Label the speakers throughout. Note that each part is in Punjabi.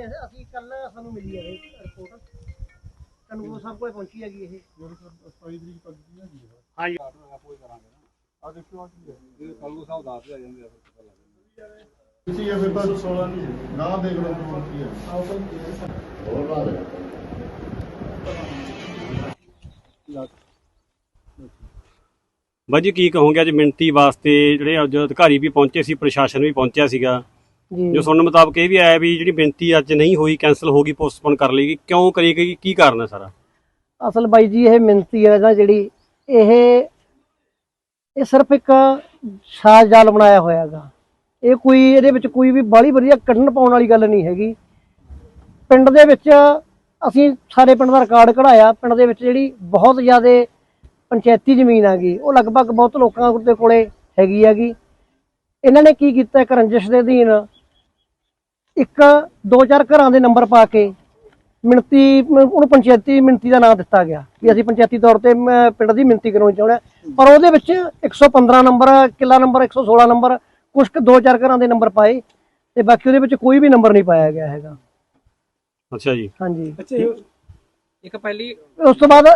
Speaker 1: ਜੀ ਇਹ- ਅਸੀਂ ਕੱਲ ਸਾਨੂੰ ਮਿਲੀ ਹੈ ਇਹ ਰਿਪੋਰਟ ਕਨੂੰਗੋ ਸਾਹਿਬ ਕੋਲੇ ਪਹੁੰਚੀ ਹੈਗੀ ਇਹ।
Speaker 2: ਤਰੀਕ ਤੱਕ ਦੀ ਹੈਗੀ ਹੈ।
Speaker 1: ਹਾਂਜੀ।
Speaker 2: ਆ ਦੇਖੋ ਆ ਕੀ ਹੈ।
Speaker 3: ਇਹ ਕੱਲੂ ਸਾਹਿਬ ਦੱਸ ਆ ਜਾਂਦੇ ਆ ਫਿਰ ਪਤਾ ਲੱਗ ਜਾਂਦਾ।
Speaker 2: ਤੁਸੀਂ ਇਹ ਫਿਰ ਤਾਂ 16 ਨਹੀਂ ਨਾ ਦੇਖ ਲਓ ਕੀ ਹੈ। ਹੋਰ ਲਾ ਦੇ
Speaker 4: ਬਾਜੀ ਕੀ ਕਹੋਗੇ? ਅੱਜ ਮਿੰਤੀ ਵਾਸਤੇ ਜਿਹੜੇ ਅੱਜ ਅਧਿਕਾਰੀ ਵੀ ਪਹੁੰਚੇ ਸੀ ਪ੍ਰਸ਼ਾਸਨ ਵੀ ਪਹੁੰਚਿਆ ਸੀਗਾ।
Speaker 1: ਜੀ।
Speaker 4: ਸੁਣਨ ਮੁਤਾਬਕ ਇਹ ਵੀ ਆਇਆ ਵੀ ਜਿਹੜੀ ਮਿੰਤੀ ਅੱਜ ਨਹੀਂ ਹੋਈ ਕੈਨਸਲ ਹੋ ਗਈ ਪੋਸਟਪੋਨ ਕਰ ਲਈ ਗਈ। ਕਿਉਂ ਕਰੀ ਗਈ? ਕੀ ਕਾਰਨ ਹੈ ਸਾਰਾ?
Speaker 1: ਅਸਲ ਬਾਈ ਜੀ ਇਹ ਮਿੰਤੀ ਹੈ ਨਾ ਜਿਹੜੀ ਇਹ ਇਹ ਸਿਰਫ ਇੱਕ ਸਾਜ਼ ਜਾਲ ਬਣਾਇਆ ਹੋਇਆ ਹੈਗਾ ਇਹ ਕੋਈ ਇਹਦੇ ਵਿੱਚ ਕੋਈ ਵੀ ਬਾਲੀ ਵਧੀਆ ਕੱਢਣ ਪਾਉਣ ਵਾਲੀ ਗੱਲ ਨਹੀਂ ਹੈਗੀ। ਪਿੰਡ ਦੇ ਵਿੱਚ ਅਸੀਂ ਸਾਰੇ ਪਿੰਡ ਦਾ ਰਿਕਾਰਡ ਕਢਾਇਆ। ਪਿੰਡ ਦੇ ਵਿੱਚ ਜਿਹੜੀ ਬਹੁਤ ਜ਼ਿਆਦਾ ਪੰਚਾਇਤੀ ਜ਼ਮੀਨ ਹੈਗੀ ਉਹ ਲਗਭਗ ਬਹੁਤ ਲੋਕਾਂ ਦੇ ਕੋਲੇ ਹੈਗੀ ਹੈਗੀ। ਇਹਨਾਂ ਨੇ ਕੀ ਕੀਤਾ ਇੱਕ ਰੰਜਿਸ਼ ਦੇ ਅਧੀਨ ਇੱਕ ਦੋ ਚਾਰ ਘਰਾਂ ਦੇ ਨੰਬਰ ਪਾ ਕੇ ਮਿਣਤੀ ਮ- ਉਹਨੂੰ ਪੰਚਾਇਤੀ ਮਿਣਤੀ ਦਾ ਨਾਮ ਦਿੱਤਾ ਗਿਆ ਵੀ ਅਸੀਂ ਪੰਚਾਇਤੀ ਤੌਰ ਤੇ ਮ, ਪਿੰਡ ਦੀ ਮਿਣਤੀ ਕਰਾਉਣੀ ਚਾਹੁੰਦੇ ਹਾਂ। ਪਰ ਉਹਦੇ ਵਿੱਚ 115 ਨੰਬਰ ਕਿੱਲਾ ਨੰਬਰ 116 ਨੰਬਰ ਕੁਝ ਕੁ ਦੋ ਚਾਰ ਘਰਾਂ ਦੇ ਨੰਬਰ ਪਾਏ ਤੇ ਬਾਕੀ ਉਹਦੇ ਵਿੱਚ ਕੋਈ ਵੀ ਨੰਬਰ ਨਹੀਂ ਪਾਇਆ ਗਿਆ ਹੈਗਾ।
Speaker 4: ਅੱਛਾ ਜੀ।
Speaker 1: ਹਾਂਜੀ।
Speaker 5: ਇੱਕ ਪਹਿਲੀ
Speaker 1: ਉਸ ਤੋਂ ਬਾਅਦ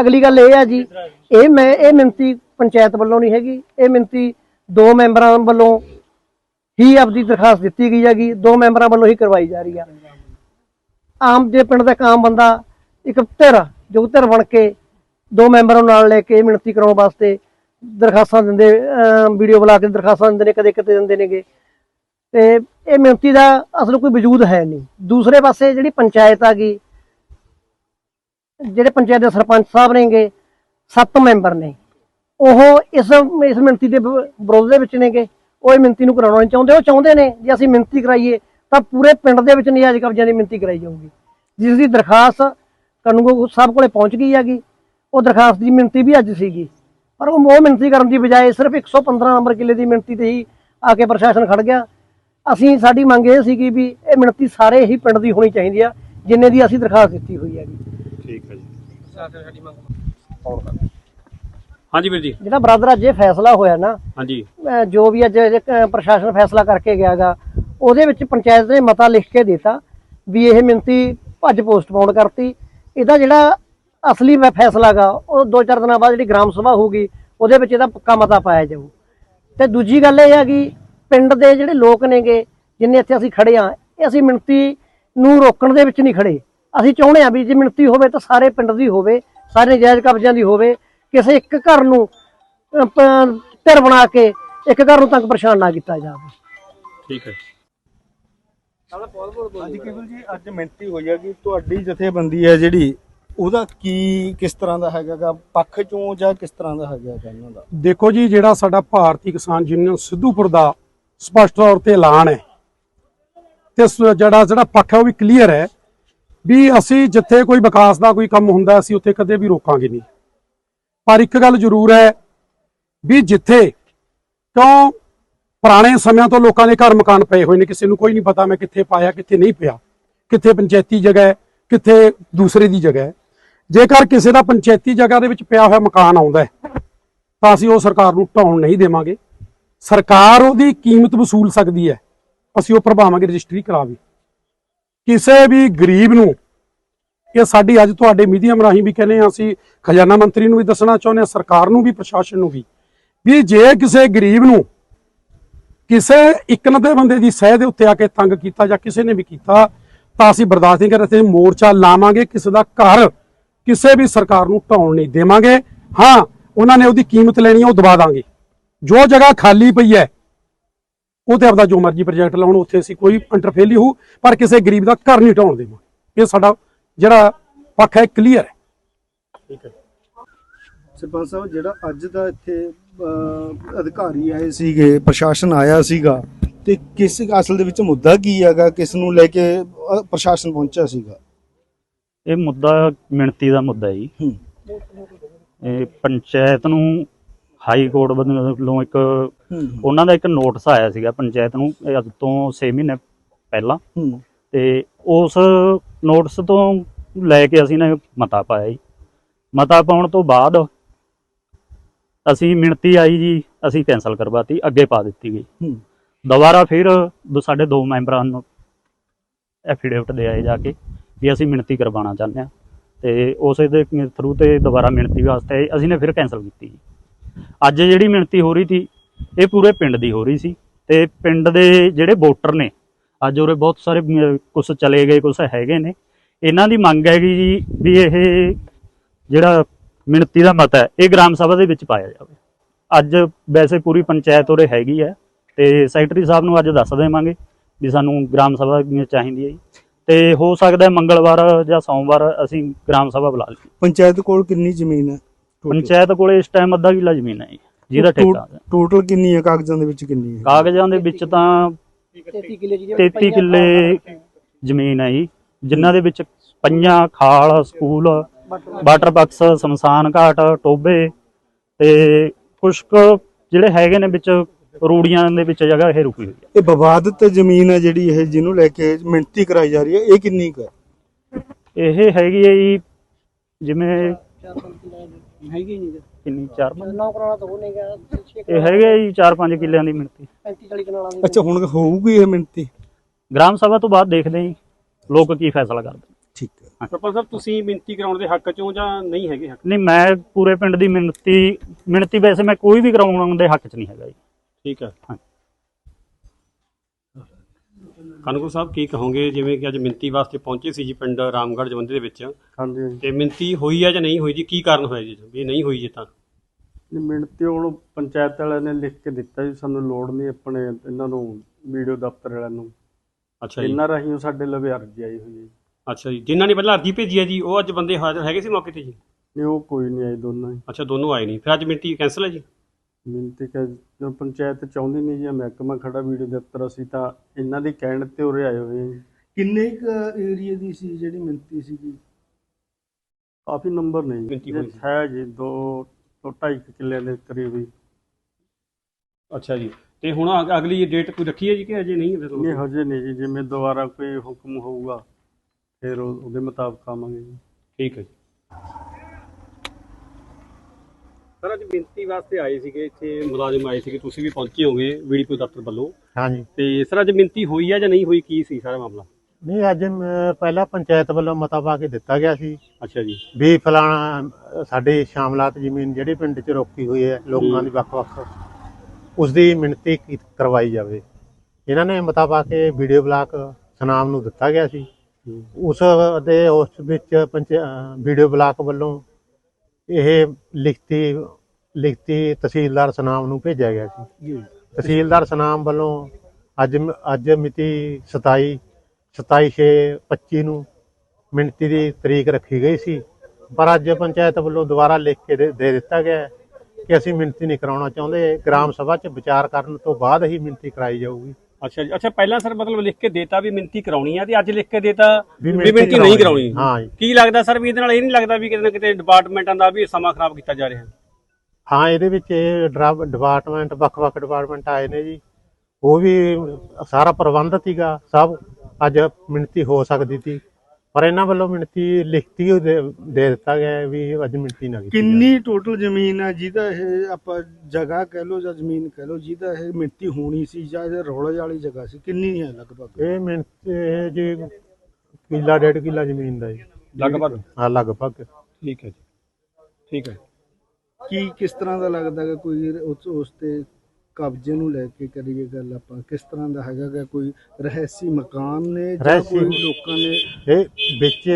Speaker 1: ਅਗਲੀ ਗੱਲ ਇਹ ਆ ਜੀ ਇਹ ਮੈਂ ਇਹ ਮਿਣਤੀ ਪੰਚਾਇਤ ਵੱਲੋਂ ਨਹੀਂ ਹੈਗੀ ਇਹ ਮਿਣਤੀ ਦੋ ਮੈਂਬਰਾਂ ਵੱਲੋਂ ਹੀ ਆਪਦੀ ਦਰਖਾਸਤ ਦਿੱਤੀ ਗਈ ਹੈਗੀ, ਦੋ ਮੈਂਬਰਾਂ ਵੱਲੋਂ ਹੀ ਕਰਵਾਈ ਜਾ ਰਹੀ ਆ। ਆਮ ਜੇ ਪਿੰਡ ਦਾ ਇੱਕ ਆਮ ਬੰਦਾ, ਇੱਕ ਧਿਰ, ਜੋ ਧਿਰ ਬਣ ਕੇ ਦੋ ਮੈਂਬਰਾਂ ਨੂੰ ਨਾਲ ਲੈ ਕੇ ਮਿਣਤੀ ਕਰਾਉਣ ਵਾਸਤੇ ਦਰਖਾਸਤਾਂ ਦਿੰਦੇ ਵੀਡੀਓ ਬਣਾ ਕੇ ਦਰਖਾਸਤਾਂ ਦਿੰਦੇ ਨੇ, ਕਦੇ ਕਿਤੇ ਦਿੰਦੇ ਨੇਗੇ। ਤੇ ਇਹ ਮਿਣਤੀ ਦਾ ਅਸਲ ਕੋਈ ਵਜੂਦ ਹੈ ਨਹੀਂ। ਦੂਸਰੇ ਪਾਸੇ ਜਿਹੜੀ ਪੰਚਾਇਤ ਆ ਗਈ, ਜਿਹੜੇ ਪੰਚਾਇਤ ਦੇ ਸਰਪੰਚ ਸਾਹਿਬ ਨੇਗੇ, ਸੱਤ ਮੈਂਬਰ ਨੇ। ਉਹ ਇਸ ਇਸ ਮਿਣਤੀ ਦੇ ਵਿਰੋਧ ਦੇ ਵਿੱਚ ਨੇਗੇ। ਉਹ ਇਹ ਮਿਣਤੀ ਨੂੰ ਕਰਾਉਣਾ ਨਹੀਂ ਚਾਹੁੰਦੇ ਉਹ ਚਾਹੁੰਦੇ ਨੇ ਜੇ ਅਸੀਂ ਮਿਣਤੀ ਕਰਾਈਏ ਤਾਂ ਪੂਰੇ ਪਿੰਡ ਦੇ ਵਿੱਚ ਨਜਾਇਜ਼ ਕਬਜ਼ਿਆਂ ਦੀ ਮਿਣਤੀ ਕਰਾਈ ਜਾਊਗੀ। ਜਿਸ ਦੀ ਦਰਖਾਸਤ ਕਾਨੂੰਗੋ ਸਾਹਿਬ ਕੋਲੇ ਪਹੁੰਚ ਗਈ ਹੈਗੀ ਉਹ ਦਰਖਾਸਤ ਦੀ ਮਿਣਤੀ ਵੀ ਅੱਜ ਸੀਗੀ। ਪਰ ਉਹ ਉਹ ਮਿਣਤੀ ਕਰਨ ਦੀ ਬਜਾਏ ਸਿਰਫ 115 ਨੰਬਰ ਕਿੱਲੇ ਦੀ ਮਿਣਤੀ ਤੇ ਹੀ ਆ ਕੇ ਪ੍ਰਸ਼ਾਸਨ ਖੜ ਗਿਆ। ਅਸੀਂ ਸਾਡੀ ਮੰਗ ਇਹ ਸੀਗੀ ਵੀ ਇਹ ਮਿਣਤੀ ਸਾਰੇ ਹੀ ਪਿੰਡ ਦੀ ਹੋਣੀ ਚਾਹੀਦੀ ਆ ਜਿੰਨੇ ਦੀ ਅਸੀਂ ਦਰਖਾਸਤ ਦਿੱਤੀ ਹੋਈ ਹੈਗੀ।
Speaker 4: ਠੀਕ ਹੈ ਜੀ।
Speaker 5: ਪ੍ਰਸ਼ਾਸਨ ਸਾਡੀ ਮੰਗ
Speaker 4: ਹਾਂਜੀ ਵੀਰ ਜੀ।
Speaker 1: ਜਿਹੜਾ ਬਰਾਦਰ ਅੱਜ ਇਹ ਫੈਸਲਾ ਹੋਇਆ ਨਾ
Speaker 4: ਹਾਂਜੀ।
Speaker 1: ਅਹ ਜੋ ਵੀ ਅੱਜ ਅਹ, ਪ੍ਰਸ਼ਾਸਨ ਫੈਸਲਾ ਕਰਕੇ ਗਿਆਗਾ ਉਹਦੇ ਵਿੱਚ ਪੰਚਾਇਤ ਨੇ ਮਤਾ ਲਿਖ ਕੇ ਦਿੱਤਾ ਵੀ ਇਹ ਮਿੰਤੀ ਭੱਜ ਪੋਸਟਪੋਨ ਕਰਤੀ। ਇਹਦਾ ਜਿਹੜਾ ਅਸਲੀ ਵ- ਫੈਸਲਾ ਗਾ ਉਹ ਦੋ ਚਾਰ ਦਿਨਾਂ ਬਾਅਦ ਜਿਹੜੀ ਗ੍ਰਾਮ ਸਭਾ ਹੋਊਗੀ ਉਹਦੇ ਵਿੱਚ ਇਹਦਾ ਪੱਕਾ ਮਤਾ ਪਾਇਆ ਜਾਊ। ਤੇ ਦੂਜੀ ਗੱਲ ਇਹ ਹੈਗੀ ਪਿੰਡ ਦੇ ਜਿਹੜੇ ਲੋਕ ਨੇਗੇ ਜਿੰਨੇ ਇੱਥੇ ਅਸੀਂ ਖੜੇ ਆ ਇਹ ਅਸੀਂ ਮਿਣਤੀ ਨੂੰ ਰੋਕਣ ਦੇ ਵਿੱਚ ਨਹੀਂ ਖੜੇ। ਅਸੀਂ ਚਾਹੁੰਦੇ ਆ ਵੀ ਜੇ ਮਿਣਤੀ ਹੋਵੇ ਤਾਂ ਸਾਰੇ ਪਿੰਡ ਦੀ ਹੋਵੇ ਸਾਰੇ ਨਜਾਇਜ਼ ਕਬਜ਼ਿਆਂ ਦੀ ਹੋਵੇ ਕਿਸੇ ਇੱਕ ਘਰ ਨੂੰ ਧਿਰ ਬਣਾ ਕੇ ਇੱਕ ਘਰ ਨੂੰ ਤੱਕ ਪਰੇਸ਼ਾਨ ਨਾ ਕੀਤਾ ਜਾਵੇ।
Speaker 4: ਠੀਕ ਹੈ।
Speaker 6: ਅੱਜ ਕੇਵਲ ਜੀ ਅੱਜ ਮਿਹਨਤੀ ਹੋਈ ਹੈ ਕਿ ਤੁਹਾਡੀ ਜਥੇਬੰਦੀ ਹੈ ਜਿਹੜੀ ਉਹਦਾ ਕੀ ਕਿਸ ਤਰ੍ਹਾਂ ਦਾ ਹੈਗਾਗਾ ਪੱਖ ਚੋਂ ਜਾਂ ਕਿਸ ਤਰ੍ਹਾਂ ਦਾ ਹੈਗਾ ਇਹਨਾਂ ਦਾ?
Speaker 7: ਦੇਖੋ ਜੀ ਜਿਹੜਾ ਸਾਡਾ ਭਾਰਤੀ ਕਿਸਾਨ ਯੂਨੀਅਨ ਸਿੱਧੂਪੁਰ ਦਾ ਸਪਸ਼ਟ ਤੌਰ ਤੇ ਐਲਾਨ ਹੈ ਤੇ ਜਿਹੜਾ ਜਿਹੜਾ ਪੱਖ ਹੈ ਉਹ ਵੀ ਕਲੀਅਰ ਹੈ ਵੀ ਅਸੀਂ ਜਿੱਥੇ ਕੋਈ ਵਿਕਾਸ ਦਾ ਕੋਈ ਕੰਮ ਹੁੰਦਾ ਅਸੀਂ ਉੱਥੇ ਕਦੇ ਵੀ ਰੋਕਾਂਗੇ ਨਹੀਂ। ਪਰ ਇੱਕ ਗੱਲ ਜ਼ਰੂਰ ਹੈ ਵੀ ਜਿੱਥੇ ਕਿਉਂ ਪੁਰਾਣੇ ਸਮਿਆਂ ਤੋਂ ਲੋਕਾਂ ਦੇ ਘਰ ਮਕਾਨ ਪਏ ਹੋਏ ਨੇ, ਕਿਸੇ ਨੂੰ ਕੋਈ ਨਹੀਂ ਪਤਾ ਮੈਂ ਕਿੱਥੇ ਪਾਇਆ, ਕਿੱਥੇ ਨਹੀਂ ਪਿਆ, ਕਿੱਥੇ ਪੰਚਾਇਤੀ ਜਗ੍ਹਾ ਹੈ, ਕਿੱਥੇ ਦੂਸਰੇ ਦੀ ਜਗ੍ਹਾ ਹੈ। ਜੇਕਰ ਕਿਸੇ ਦਾ ਪੰਚਾਇਤੀ ਜਗ੍ਹਾ ਦੇ ਵਿੱਚ ਪਿਆ ਹੋਇਆ ਮਕਾਨ ਆਉਂਦਾ ਹੈ, ਤਾਂ ਅਸੀਂ ਉਹ ਸਰਕਾਰ ਨੂੰ ਢਾਉਣ ਨਹੀਂ ਦੇਵਾਂਗੇ। ਸਰਕਾਰ ਉਹਦੀ ਕੀਮਤ ਵਸੂਲ ਸਕਦੀ ਹੈ, ਅਸੀਂ ਉਹ ਭਰਵਾਵਾਂਗੇ, ਰਜਿਸਟਰੀ ਕਰਾਵੇ। ਕਿਸੇ ਵੀ ਗਰੀਬ ਨੂੰ ਇਹ ਸਾਡੀ ਅੱਜ ਤੁਹਾਡੇ ਮੀਡੀਅਮ ਰਾਹੀਂ ਵੀ ਕਹਿੰਦੇ ਹਾਂ ਅਸੀਂ ਖਜ਼ਾਨਾ ਮੰਤਰੀ ਨੂੰ ਵੀ ਦੱਸਣਾ ਚਾਹੁੰਦੇ ਹਾਂ, ਸਰਕਾਰ ਨੂੰ ਵੀ, ਪ੍ਰਸ਼ਾਸਨ ਨੂੰ ਵੀ। ਵੀ ਜੇ ਕਿਸੇ ਗਰੀਬ ਨੂੰ ਕਿਸੇ ਇੱਕ ਨਦੇ ਬੰਦੇ ਦੀ ਸਹਿ ਦੇ ਉੱਤੇ ਆ ਕੇ ਤੰਗ ਕੀਤਾ ਜਾਂ ਕਿਸੇ ਨੇ ਵੀ ਕੀਤਾ, ਤਾਂ ਅਸੀਂ ਬਰਦਾਸ਼ਤ ਨਹੀਂ ਕਰ ਰਹੇ ਮੋਰਚਾ ਲਾਵਾਂਗੇ, ਕਿਸੇ ਦਾ ਘਰ ਕਿਸੇ ਵੀ ਸਰਕਾਰ ਨੂੰ ਢਾਉਣ ਨਹੀਂ ਦੇਵਾਂਗੇ। ਹਾਂ, ਉਹਨਾਂ ਨੇ ਉਹਦੀ ਕੀਮਤ ਲੈਣੀ ਹੈ ਉਹ ਦਬਾ ਦਾਂਗੇ। ਜੋ ਜਗ੍ਹਾ ਖਾਲੀ ਪਈ ਹੈ, ਉਹ ਤੇ ਆਪਦਾ ਜੋ ਮਰਜ਼ੀ ਪ੍ਰੋਜੈਕਟ ਲਾਉਣ, ਉੱਥੇ ਅਸੀਂ ਕੋਈ ਇੰਟਰਫੇਲ ਨਹੀਂ ਹੋਊ, ਪਰ ਕਿਸੇ ਗਰੀਬ ਦਾ ਘਰ ਨਹੀਂ ਢਾਉਣ ਦੇਵਾਂਗੇ। ਇਹ ਸਾਡਾ ਜਿਹੜਾ ਪੱਖ ਹੈ ਕਲੀਅਰ ਹੈ।
Speaker 6: ਸਰਪੰਚ ਸਾਹਿਬ ਜਿਹੜਾ ਅੱਜ ਦਾ ਇੱਥੇ ਅਹ, ਅਧਿਕਾਰੀ ਆਏ ਸੀਗੇ ਪ੍ਰਸ਼ਾਸਨ ਆਇਆ ਸੀਗਾ ਤੇ ਕਿਸ ਅਸਲ ਦੇ ਵਿੱਚ ਮੁੱਦਾ ਕੀ ਹੈਗਾ? ਕਿਸ ਨੂੰ ਲੈ ਕੇ ਅਹ, ਪ੍ਰਸ਼ਾਸਨ ਪਹੁੰਚਿਆ ਸੀਗਾ?
Speaker 8: ਇਹ ਮੁੱਦਾ ਮਿਣਤੀ ਦਾ ਮੁੱਦਾ ਜੀ।
Speaker 6: ਹੂੰ।
Speaker 8: ਇਹ ਪੰਚਾਇਤ ਨੂੰ ਹਾਈ ਕੋਰਟ ਵੱਲੋਂ ਇੱਕ
Speaker 6: ਹੂੰ।
Speaker 8: ਉਹਨਾਂ ਦਾ ਇੱਕ ਨੋਟਿਸ ਆਇਆ ਸੀਗਾ ਪੰਚਾਇਤ ਨੂੰ ਇਹ ਅੱਜ ਤੋਂ 6 ਮਹੀਨੇ ਪਹਿਲਾਂ।
Speaker 6: ਹੂੰ।
Speaker 8: ਤੇ ਉਸ ਨੋਟਿਸ ਤੋਂ ਲੈ ਕੇ ਅਸੀਂ ਨੇ ਮਤਾ ਪਾਇਆ ਜੀ। ਮਤਾ ਪਾਉਣ ਤੋਂ ਬਾਅਦ ਅਸੀਂ ਮਿਣਤੀ ਆਈ ਜੀ ਅਸੀਂ ਕੈਨਸਲ ਕਰਵਾਤੀ ਅੱਗੇ ਪਾ ਦਿੱਤੀ ਗਈ। ਦੁਬਾਰਾ ਫਿਰ ਸਾਡੇ ਦੋ ਮੈਂਬਰਾਂ ਨੂੰ ਐਫੀਡੇਵਿਟ ਦੇ ਆਏ ਜਾ ਕੇ ਵੀ ਅਸੀਂ ਮਿਣਤੀ ਕਰਵਾਉਣਾ ਚਾਹੁੰਦੇ ਹਾਂ। ਤੇ ਉਸੇ ਦੇ ਥਰੂ ਤੇ ਦੁਬਾਰਾ ਮਿਣਤੀ ਵਾਸਤੇ ਅਸੀਂ ਨੇ ਫਿਰ ਕੈਨਸਲ ਕੀਤੀ ਅੱਜ ਜਿਹੜੀ ਮਿਣਤੀ ਹੋ ਰਹੀ ਸੀ ਇਹ ਪੂਰੇ ਪਿੰਡ ਦੀ ਹੋ ਰਹੀ ਸੀ। ਤੇ ਪਿੰਡ ਦੇ ਜਿਹੜੇ ਵੋਟਰ ਨੇ ਅੱਜ ਉਰੇ ਬਹੁਤ ਸਾਰੇ ਕੁਝ ਚਲੇ ਗਏ ਕੁਝ ਹੈਗੇ ਨੇ। ਇਹਨਾਂ ਦੀ ਮੰਗ ਹੈਗੀ ਜੀ ਵੀ ਇਹ ਜਿਹੜਾ ਮਿਣਤੀ ਦਾ ਮਤ ਹੈ ਇਹ ਗ੍ਰਾਮ ਸਭਾ ਦੇ ਵਿੱਚ ਪਾਇਆ ਜਾਵੇ। ਅੱਜ ਵੈਸੇ ਪੂਰੀ ਪੰਚਾਇਤ ਉਰੇ ਹੈਗੀ ਹੈ ਤੇ ਸੈਕਟਰੀ ਸਾਹਿਬ ਨੂੰ ਅੱਜ ਦੱਸ ਦੇਵਾਂਗੇ ਵੀ ਸਾਨੂੰ ਗ੍ਰਾਮ ਸਭਾ ਚਾਹੀਦੀ ਹੈ ਜੀ। ਤੇ ਹੋ ਸਕਦਾ ਮੰਗਲਵਾਰ ਜਾਂ ਸੋਮਵਾਰ ਅਸੀਂ ਗ੍ਰਾਮ ਸਭਾ ਬੁਲਾ ਲਈਏ।
Speaker 6: ਪੰਚਾਇਤ ਕੋਲ ਕਿੰਨੀ ਜ਼ਮੀਨ ਹੈ?
Speaker 8: ਪੰਚਾਇਤ ਕੋਲੇ ਇਸ ਟਾਈਮ ਅੱਧਾ ਕਿੱਲਾ ਜ਼ਮੀਨ ਹੈ ਜੀ ਜਿਹਦਾ ਠੇਕਾ।
Speaker 6: ਟੋਟਲ ਕਿੰਨੀ ਹੈ? ਕਾਗਜ਼ਾਂ ਦੇ ਵਿੱਚ ਕਿੰਨੀ ਹੈ?
Speaker 8: ਕਾਗਜ਼ਾਂ ਦੇ ਵਿੱਚ ਤਾਂ
Speaker 1: 33 ਕਿੱਲੇ ਜੀ
Speaker 8: 33 ਕਿੱਲੇ ਜ਼ਮੀਨ ਹੈ ਜੀ ਜਿਨ੍ਹਾਂ ਦੇ ਵਿੱਚ ਪੰਜਾਂ ਖਾਲ ਸਕੂਲ ਵਾਟਰ ਬਾਕਸ ਸਮਸਾਨ ਘਾਟ ਟੋਬੇ ਤੇ ਕੁਛ ਕੁ ਜਿਹੜੇ ਹੈਗੇ ਨੇ ਵਿੱਚ ਰੂੜੀਆਂ ਦੇ ਵਿੱਚ ਜਗ੍ਹਾ ਇਹ ਰੁਕੀ ਹੋਈ ਹੈ।
Speaker 6: ਇਹ ਵਿਵਾਦਤ ਜ਼ਮੀਨ ਹੈ ਜਿਹੜੀ ਇਹ ਜਿਹਨੂੰ ਲੈ ਕੇ ਮਿਣਤੀ ਕਰਾਈ ਜਾ ਰਹੀ ਹੈ। ਇਹ ਕਿੰਨੀ ਕੁ ਹੈ?
Speaker 8: ਇਹ ਹੈਗੀ ਹੈ ਜੀ ਜਿਵੇਂ
Speaker 1: ਹੈਗੀ ਨਹੀਂ
Speaker 8: ਕਿੰਨੀ? ਚਾਰ ਪੰਜ?
Speaker 1: ਨੌ ਕਰਾਣਾ ਤਾਂ ਨਹੀਂ ਗਿਆ
Speaker 8: ਇਹ ਹੈਗੇ ਜੀ 4-5 ਕਿੱਲਿਆਂ ਦੀ ਮਿਣਤੀ।
Speaker 1: 35 40 ਕਨਾਲਾਂ ਦੀ।
Speaker 6: ਅੱਛਾ ਹੁਣ ਹੋਊਗੀ ਇਹ ਮਿਣਤੀ?
Speaker 8: ਗ੍ਰਾਮ ਸਭਾ ਤੋਂ ਬਾਅਦ ਦੇਖਦੇ ਹਾਂ ਜੀ ਲੋਕ ਕੀ ਫੈਸਲਾ ਕਰਦੇ।
Speaker 6: ਠੀਕ ਹੈ।
Speaker 4: ਸਰਪੰਚ ਸਾਹਿਬ ਤੁਸੀਂ ਮਿੰਤੀ ਕਰਾਉਣ ਦੇ ਹੱਕ ਚੋਂ ਜਾਂ ਨਹੀਂ ਹੈਗੇ ਹੱਕ?
Speaker 8: ਨਹੀਂ ਮੈਂ ਪੂਰੇ ਪਿੰਡ ਦੀ ਮਿਣਤੀ ਮਿਣਤੀ ਵੈਸੇ ਮੈਂ ਕੋਈ ਵੀ ਕਰਾਉਣ ਦੇ ਹੱਕ 'ਚ ਨਹੀਂ ਹੈਗਾ ਜੀ।
Speaker 4: ਠੀਕ ਹੈ।
Speaker 8: ਹਾਂ।
Speaker 4: ਕਾਨੂੰਗੋ ਸਾਹਿਬ ਕੀ ਕਹੋਗੇ? ਜਿਵੇਂ ਕਿ ਅੱਜ ਮਿੰਤੀ ਵਾਸਤੇ ਪਹੁੰਚੇ ਸੀ ਜੀ ਪਿੰਡ ਰਾਮਗੜ੍ਹ ਜਵੰਦੇ ਦੇ ਵਿੱਚ।
Speaker 3: ਹਾਂਜੀ
Speaker 4: ਤੇ ਮਿੰਤੀ ਹੋਈ ਹੈ ਜਾਂ ਨਹੀਂ ਹੋਈ ਜੀ? ਕੀ ਕਾਰਨ ਹੋਇਆ ਜੀ? ਵੀ ਨਹੀਂ ਹੋਈ ਜੀ ਤਾਂ?
Speaker 3: ਜੀ ਮਿਣਤੀ ਹੁਣ ਪੰਚਾਇਤ ਵਾਲਿਆਂ ਨੇ ਲਿਖ ਕੇ ਦਿੱਤਾ ਜੀ ਸਾਨੂੰ ਲੋੜ ਨਹੀਂ ਆਪਣੇ ਇਹਨਾਂ ਨੂੰ ਵੀਡੀਓ ਦਫ਼ਤਰ ਵਾਲਿਆਂ ਨੂੰ।
Speaker 4: ਅੱਛਾ ਜੀ।
Speaker 3: ਇਹਨਾਂ ਰਾਹੀਂ ਉਹ ਸਾਡੇ ਲਵੇ ਅਰਜ਼ੀ ਆਈ ਹੋਈ ਹੈ ਜੀ।
Speaker 4: ਅੱਛਾ ਜੀ। ਜਿਨ੍ਹਾਂ ਨੇ ਪਹਿਲਾਂ ਅਰਜੀ ਭੇਜੀ ਹੈ ਜੀ ਉਹ ਅੱਜ ਬੰਦੇ ਹਾਜ਼ਰ ਹੈਗੇ ਸੀ ਮੌਕੇ ਤੇ ਜੀ?
Speaker 3: ਨਹੀਂ ਉਹ ਕੋਈ ਨਹੀਂ ਆਏ ਦੋਨਾਂ ਹੀ।
Speaker 4: ਅੱਛਾ ਦੋਨੋਂ ਆਏ ਨਹੀਂ। ਫਿਰ ਅੱਜ ਮਿੰਤੀ ਕੈਂਸਲ ਹੈ ਜੀ?
Speaker 3: ਮਿਣਤੀ ਕਿ ਜੋ ਪੰਚਾਇਤ ਚਾਹੁੰਦੀ ਨਹੀਂ ਜੀ ਮਹਿਕਮਾ ਖੜਾ ਵੀਡੀਓ ਦਫ਼ਤਰ ਅਸੀਂ ਤਾਂ ਇਹਨਾਂ ਦੀ ਕਹਿਣ ਤੇ ਉਰੇ ਆਏ ਹੋਏ ਹਾਂ। ਜੀ
Speaker 6: ਕਿੰਨੇ ਕੁ ਏਰੀਆ ਦੀ ਸੀ ਜਿਹੜੀ ਮਿਣਤੀ ਸੀਗੀ
Speaker 3: ਕਾਫੀ ਨੰਬਰ ਨੇ ਜੀ।
Speaker 4: ਹੋਈ
Speaker 3: ਹੈ ਜੀ ਦੋ ਤੋਂ ਢਾਈ ਕੁ ਕਿੱਲਿਆਂ ਦੇ ਕਰੀਬ ਹੀ।
Speaker 4: ਅੱਛਾ ਜੀ। ਤੇ ਹੁਣ ਅਗ- ਅਗਲੀ ਡੇਟ ਕੋਈ ਰੱਖੀ ਹੈ ਜੀ ਕਿ ਅਜੇ ਨਹੀਂ ਹੈ ਫਿਰ
Speaker 3: ਨਹੀਂ ਹਜੇ ਨਹੀਂ ਜੀ। ਜਿਵੇਂ ਦੁਬਾਰਾ ਕੋਈ ਹੁਕਮ ਹੋਊਗਾ ਫਿਰ ਉਹ- ਉਹਦੇ ਮੁਤਾਬਕ ਆਵਾਂਗੇ ਜੀ।
Speaker 4: ਠੀਕ ਹੈ ਜੀ। ਸਰ ਅੱਜ ਬੇਨਤੀ ਵਾਸਤੇ ਆਏ ਸੀਗੇ ਇੱਥੇ ਮੁਲਾਜ਼ਮ ਆਏ ਸੀਗੇ ਤੁਸੀਂ ਵੀ ਪਹੁੰਚੇ ਹੋਗੇ ਵੀਡੀਓ ਦਫ਼ਤਰ ਵੱਲੋਂ।
Speaker 9: ਹਾਂਜੀ।
Speaker 4: ਤੇ ਸਰ ਅੱਜ ਬੇਨਤੀ ਹੋਈ ਹੈ ਜਾਂ ਨਹੀਂ ਹੋਈ ਕੀ ਸੀ ਸਾਰਾ ਮਾਮਲਾ?
Speaker 9: ਨਹੀਂ ਅੱਜ ਮ- ਪਹਿਲਾਂ ਪੰਚਾਇਤ ਵੱਲੋਂ ਮਤਾ ਪਾ ਕੇ ਦਿੱਤਾ ਗਿਆ ਸੀ।
Speaker 4: ਅੱਛਾ ਜੀ।
Speaker 9: ਵੀ ਫਲਾਣਾ ਸਾਡੇ ਸ਼ਾਮਲਾਤ ਜ਼ਮੀਨ ਜਿਹੜੀ ਪਿੰਡ 'ਚ ਰੋਕੀ ਹੋਈ ਹੈ ਲੋਕਾਂ ਦੀ ਵੱਖ-ਵੱਖ ਉਸ ਦੀ ਮਿਣਤੀ ਕੀ- ਕਰਵਾਈ ਜਾਵੇ। ਇਹਨਾਂ ਨੇ ਮਤਾ ਪਾ ਕੇ ਵੀਡੀਓ ਬਲਾਕ ਸੁਨਾਮ ਨੂੰ ਦਿੱਤਾ ਗਿਆ ਸੀ। ਉਸ ਦੇ ਉਸ ਵਿੱਚ ਪੰਚ ਅ, ਵੀਡੀਓ ਬਲਾਕ ਵੱਲੋਂ ਇਹ ਲਿਖਤੀ ਲਿਖਤੀ ਤਹਿਸੀਲਦਾਰ ਸੁਨਾਮ ਨੂੰ ਭੇਜਿਆ ਗਿਆ ਸੀ। ਤਹਿਸੀਲਦਾਰ ਸੁਨਾਮ ਵੱਲੋਂ ਅੱਜ ਅੱਜ ਮਿਤੀ 27 27/6/25 ਨੂੰ ਮਿਣਤੀ ਦੀ ਤਰੀਕ ਰੱਖੀ ਗਈ ਸੀ। ਪਰ ਅੱਜ ਪੰਚਾਇਤ ਵੱਲੋਂ ਦੁਬਾਰਾ ਲਿਖ ਕੇ ਦੇ ਦਿੱਤਾ ਗਿਆ ਕਿ ਅਸੀਂ ਮਿਣਤੀ ਨਹੀਂ ਕਰਾਉਣਾ ਚਾਹੁੰਦੇ। ਗ੍ਰਾਮ ਸਭਾ 'ਚ ਵਿਚਾਰ ਕਰਨ ਤੋਂ ਬਾਅਦ ਹੀ ਮਿਣਤੀ ਕਰਾਈ ਜਾਊਗੀ।
Speaker 4: ਅੱਛਾ ਜੀ। ਅੱਛਾ ਪਹਿਲਾਂ ਸਰ ਮਤਲਬ ਲਿਖ ਕੇ ਦੇਤਾ ਵੀ ਮਿੰਤੀ ਕਰਾਉਣੀ ਆ ਤੇ ਅੱਜ ਲਿਖ ਕੇ ਦੇਤਾ
Speaker 9: ਵੀ
Speaker 4: ਮਿੰਤੀ ਨਹੀਂ ਕਰਾਉਣੀ।
Speaker 9: ਹਾਂ ਜੀ।
Speaker 4: ਕੀ ਲੱਗਦਾ ਸਰ ਵੀ ਇਹਦੇ ਨਾਲ ਇਹ ਨਹੀਂ ਲੱਗਦਾ ਵੀ ਕਿਤੇ ਨਾ ਕਿਤੇ ਡਿਪਾਰਟਮੈਂਟਾਂ ਦਾ ਵੀ ਸਮਾਂ ਖਰਾਬ ਕੀਤਾ ਜਾ ਰਿਹਾ? ਹੈ
Speaker 9: ਹਾਂ ਇਹਦੇ ਵਿੱਚ ਇਹ ਡਿਪਾਰਟਮੈਂਟ ਵੱਖ-ਵੱਖ ਡਿਪਾਰਟਮੈਂਟ ਆਏ ਨੇ ਜੀ। ਉਹ ਵੀ ਸਾਰਾ ਪ੍ਰਬੰਧ ਸੀਗਾ। ਸਭ ਅੱਜ ਮਿਣਤੀ ਹੋ ਸਕਦੀ ਸੀ। ਪਰ ਇਹਨਾਂ ਵੱਲੋਂ ਮਿਣਤੀ ਲਿਖਤੀ ਦੇ ਦੇ ਦਿੱਤਾ ਗਿਆ ਹੈ ਵੀ ਅੱਜ ਮਿਣਤੀ ਨਾ ਕੀਤੀ ਜਾਵੇ।
Speaker 6: ਕਿੰਨੀ ਟੋਟਲ ਜ਼ਮੀਨ ਹੈ ਜਿਹਦਾ ਇਹ ਆਪਾਂ ਜਗ੍ਹਾ ਕਹਿ ਲਓ ਜਾਂ ਜ਼ਮੀਨ ਕਹਿ ਲਓ ਜਿਹਦਾ ਇਹ ਮਿਣਤੀ ਹੋਣੀ ਸੀ ਜਾਂ ਇਹ ਰੌਲੇ ਵਾਲੀ ਜਗ੍ਹਾ ਸੀ ਕਿੰਨੀ ਹੈ ਲਗਭਗ?
Speaker 9: ਇਹ ਮਿਣਤੀ ਇਹ ਜੀ ਕਿੱਲਾ ਡੇਢ ਕਿੱਲਾ ਜ਼ਮੀਨ ਦਾ ਜੀ।
Speaker 4: ਲਗਭਗ?
Speaker 9: ਹਾਂ ਲਗਭਗ।
Speaker 4: ਠੀਕ ਹੈ ਜੀ। ਠੀਕ ਹੈ।
Speaker 6: ਕੀ ਕਿਸ ਤਰ੍ਹਾਂ ਦਾ ਲੱਗਦਾ ਹੈ ਕੋਈ ਉਸ ਉਸ ਤੇ ਕਬਜ਼ੇ ਨੂੰ ਲੈ ਕੇ ਕਰੀਏ ਗੱਲ ਆਪਾਂ ਕਿਸ ਤਰ੍ਹਾਂ ਦਾ ਹੈਗਾ ਗਾ ਕੋਈ ਰਹਿਸੀ ਮਕਾਨ ਨੇ ਜਾਂ
Speaker 9: ਰਹਿਸੀ-
Speaker 6: ਕੋਈ ਲੋਕਾਂ ਨੇ?
Speaker 9: ਇਹ ਵਿੱਚ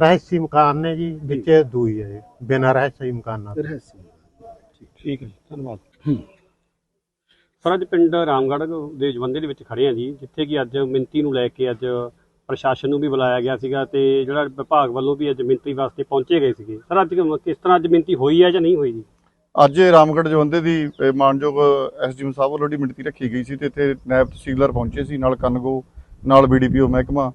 Speaker 9: ਰਹਿਸੀ ਮਕਾਨ ਨੇ ਜੀ ਵਿੱਚ ਦੂਈ ਹੈ ਬਿਨਾਂ ਰਹਿਸੀ ਮਕਾਨਾਂ ਦੇ
Speaker 6: ਰਹਿਸੀ
Speaker 4: ਠੀਕ। ਹੈ ਜੀ ਧੰਨਵਾਦ। ਸਰ ਅੱਜ ਪਿੰਡ ਰਾਮਗੜ੍ਹ ਦੇ ਜਵੰਦੇ ਦੇ ਵਿੱਚ ਖੜੇ ਆ ਜੀ ਜਿੱਥੇ ਕਿ ਅੱਜ ਮਿੰਤੀ ਨੂੰ ਲੈ ਕੇ ਅੱਜ ਪ੍ਰਸ਼ਾਸਨ ਨੂੰ ਵੀ ਬੁਲਾਇਆ ਗਿਆ ਸੀਗਾ ਤੇ ਜਿਹੜਾ ਵਿਭਾਗ ਵੱਲੋਂ ਵੀ ਅੱਜ ਮਿੰਤੀ ਵਾਸਤੇ ਪਹੁੰਚੇ ਗਏ ਸੀਗੇ। ਸਰ ਅੱਜ ਕਿਸ ਤਰ੍ਹਾਂ ਅੱਜ ਮਿੰਤੀ ਹੋਈ ਹੈ ਜਾਂ ਨਹੀਂ ਹੋਈ ਜੀ?
Speaker 2: ਅੱਜ ਇਹ ਰਾਮਗੜ੍ਹ ਜਵੰਦੇ ਦੀ ਮਾਨਯੋਗ ਐਸਡੀਐਮ ਸਾਹਿਬ ਵੱਲੋਂ ਜਿਹੜੀ ਮਿਣਤੀ ਰੱਖੀ ਗਈ ਸੀ ਤੇ ਇੱਥੇ ਨਾਇਬ ਤਹਿਸੀਲਦਾਰ ਪਹੁੰਚੇ ਸੀ ਨਾਲ ਕਨਗੋ ਨਾਲ ਬੀਡੀਪੀਓ ਮਹਿਕਮਾ।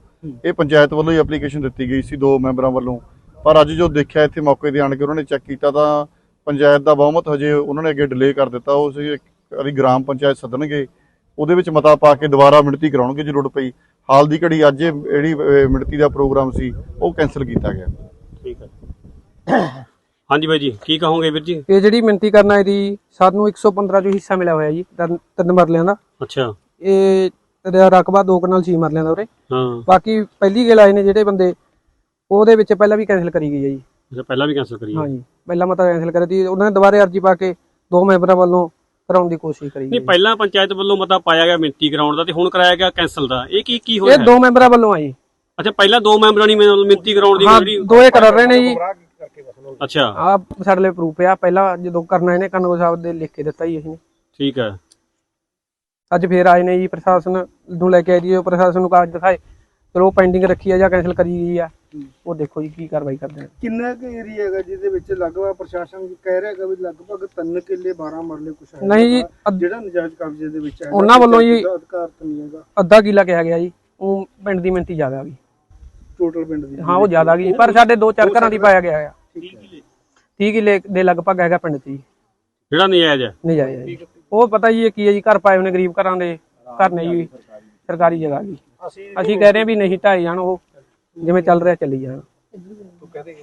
Speaker 2: ਇਹ ਪੰਚਾਇਤ ਵੱਲੋਂ ਹੀ ਐਪਲੀਕੇਸ਼ਨ ਦਿੱਤੀ ਗਈ ਸੀ ਦੋ ਮੈਂਬਰਾਂ ਵੱਲੋਂ। ਪਰ ਅੱਜ ਜੋ ਦੇਖਿਆ ਇੱਥੇ ਮੌਕੇ ਤੇ ਆਣ ਕੇ ਉਹਨਾਂ ਨੇ ਚੈੱਕ ਕੀਤਾ ਤਾਂ ਪੰਚਾਇਤ ਦਾ ਬਹੁਮਤ ਹਜੇ ਉਹਨਾਂ ਨੇ ਅੱਗੇ ਡਿਲੇ ਕਰ ਦਿੱਤਾ। ਉਹ ਸੀ ਇੱਕ ਵਾਰੀ ਗ੍ਰਾਮ ਪੰਚਾਇਤ ਸੱਦਣਗੇ ਉਹਦੇ ਵਿੱਚ ਮਤਾ ਪਾ ਕੇ ਦੁਬਾਰਾ ਮਿਣਤੀ ਕਰਾਉਣਗੇ ਜੇ ਲੋੜ ਪਈ। ਹਾਲ ਦੀ ਘੜੀ ਅੱਜ ਇਹ ਜਿਹੜੀ ਮਿਣਤੀ ਦਾ ਪ੍ਰੋਗਰਾਮ ਸੀ ਉਹ ਕੈਨਸਲ ਕੀਤਾ ਗਿਆ।
Speaker 4: ਠੀਕ ਹੈ। ਹਾਂਜੀ ਬਾਈ ਜੀ ਕੀ ਕਹੋਗੇ ਵੀਰ ਜੀ?
Speaker 5: ਇਹ ਜਿਹੜੀ ਮਿਣਤੀ ਕਰਨਾ ਇਹਦੀ ਸਾਨੂੰ 115 ਚੋਂ ਹਿੱਸਾ ਮਿਲਿਆ ਹੋਇਆ ਜੀ ਤਿੰਨ ਤਿੰਨ ਮਰਲਿਆਂ ਦਾ।
Speaker 4: ਅੱਛਾ।
Speaker 5: ਇਹ ਰ- ਰਕਬਾ ਦੋ ਕਨਾਲ ਛੇ ਮਰਲਿਆਂ ਦਾ ਉਰੇ।
Speaker 4: ਹਾਂ।
Speaker 5: ਬਾਕੀ ਪਹਿਲੀ ਗੇਲ ਆਏ ਨੇ ਜਿਹੜੇ ਬੰਦੇ ਉਹਦੇ ਵਿੱਚ ਪਹਿਲਾਂ ਵੀ ਕੈਨਸਲ ਕਰੀ ਗਈ ਹੈ ਜੀ।
Speaker 4: ਅੱਛਾ ਪਹਿਲਾਂ ਵੀ ਕੈਂਸਲ ਕਰੀ ਹੈ।
Speaker 5: ਹਾਂਜੀ ਪਹਿਲਾਂ ਮਤਾ ਕੈਨਸਲ ਕਰੀ ਤੀ ਉਹਨਾਂ ਨੇ ਦੁਬਾਰੇ ਅਰਜੀ ਪਾ ਕੇ ਦੋ ਮੈਂਬਰਾਂ ਵੱਲੋਂ ਕਰਾਉਣ ਦੀ ਕੋਸ਼ਿਸ਼ ਕਰੀ
Speaker 4: ਨਹੀਂ ਪਹਿਲਾਂ ਪੰਚਾਇਤ ਵੱਲੋਂ ਮਤਾ ਪਾਇਆ ਗਿਆ ਮਿੰਤੀ ਕਰਾਉਣ ਦਾ ਤੇ ਹੁਣ ਕਰਾਇਆ ਗਿਆ ਕੈਂਸਲ ਦਾ। ਇਹ ਕੀ ਕੀ ਹੋਇਆ?
Speaker 5: ਇਹ ਦੋ ਮੈਂਬਰਾਂ ਵੱਲੋਂ ਆਈ
Speaker 4: ਅੱਛਾ ਪਹਿਲਾਂ ਦੋ ਮੈਂਬਰਾਂ ਮਿ- ਮਿੰਤੀ ਕਰਾਉਣ ਦੀ ਜਿਹੜੀ
Speaker 5: ਦੋਏ ਕਰ ਰਹੇ ਨੇ ਜੀ।
Speaker 4: ਅੱਛਾ।
Speaker 5: ਆ ਸਾਡੇ ਲਈ ਪ੍ਰੂਫ ਆ। ਪਹਿਲਾਂ ਜਦੋਂ ਕਰਨਾ ਇਹਨੇ ਕਨਗੋ ਸਾਹਿਬ ਦੇ ਲਿਖ ਕੇ ਦਿੱਤਾ ਜੀ ਅਸੀਂ
Speaker 4: ਠੀਕ ਹੈ।
Speaker 5: ਅੱਜ ਫੇਰ ਆਏ ਨੇ ਜੀ ਪ੍ਰਸ਼ਾਸਨ ਨੂੰ ਲੈ ਕੇ ਆਏ ਜੀ ਉਹ ਪ੍ਰਸ਼ਾਸਨ ਨੂੰ ਕਾਗਜ਼ ਦਿਖਾਏ। ਚਲੋ ਪੈਂਡਿੰਗ ਰੱਖੀ ਆ ਜਾਂ ਕੈਨਸਲ ਕਰੀ ਗਈ ਆ। ਉਹ ਦੇਖੋ ਜੀ ਕੀ ਕਾਰਵਾਈ ਕਰਦੇ ਨੇ।
Speaker 6: ਕਿੰਨਾ ਕੁ ਏਰੀਆ ਹੈਗਾ ਜਿਹਦੇ ਵਿੱਚ ਲਗਭਗ ਪ੍ਰਸ਼ਾਸਨ ਕਹਿ ਰਿਹਾ ਹੈਗਾ ਵੀ ਲਗਭਗ 3 ਕਿੱਲੇ 12 ਮਰਲੇ ਕੁਛ ਹੈ
Speaker 5: ਨਹੀਂ ਜੀ,
Speaker 6: ਜਿਹੜਾ ਨਜਾਇਜ਼ ਕਬਜ਼ੇ ਦੇ ਵਿੱਚ ਹੈ
Speaker 5: ਉਹਨਾਂ ਵੱਲੋਂ ਜੀ-
Speaker 6: ਅਧਿਕਾਰ ਤਾਂ ਨਹੀਂ ਹੈਗਾ।
Speaker 5: ਅੱਧਾ ਕਿੱਲਾ ਕਿਹਾ ਗਿਆ ਜੀ। ਉਹ ਪਿੰਡ ਦੀ ਮਿੰਤੀ ਜ਼ਿਆਦਾ ਆ ਗਈ।
Speaker 6: ਟੋਟਲ ਪਿੰਡ ਦੀ।
Speaker 5: ਹਾਂ ਉਹ ਜ਼ਿਆਦਾ ਗਈ। ਪਰ ਸਾਡੇ ਦੋ ਚਾਰ ਘਰਾਂ ਦੀ ਪਾਇਆ ਗਿਆ ਆ। 30 ਕਿੱਲੇ ਦੇ ਲਗਭਗ ਹੈਗਾ ਪਿੰਡ 'ਚ ਜੀ
Speaker 4: ਜਿਹੜਾ ਨਜਾਇਜ਼ ਹੈ।
Speaker 5: ਨਹੀਂ ਜਾਇਆ ਜੀ। ਉਹ ਪਤਾ ਜੀ ਇਹ ਕੀ ਹੈ ਜੀ ਘਰ ਪਾਏ ਹੋਣੇ ਗਰੀਬ ਘਰਾਂ ਦੇ ਘਰ ਨੇ ਜੀ ਸਰਕਾਰੀ ਜਗ੍ਹਾ ਜੀ। ਅਸੀਂ ਕਹਿ ਰਹੇ ਹਾਂ ਵੀ ਨਹੀਂ ਢਾਏ ਜਾਣ ਉਹ ਜਿਵੇਂ ਚੱਲ ਰਿਹਾ ਚੱਲੀ ਜਾਣ।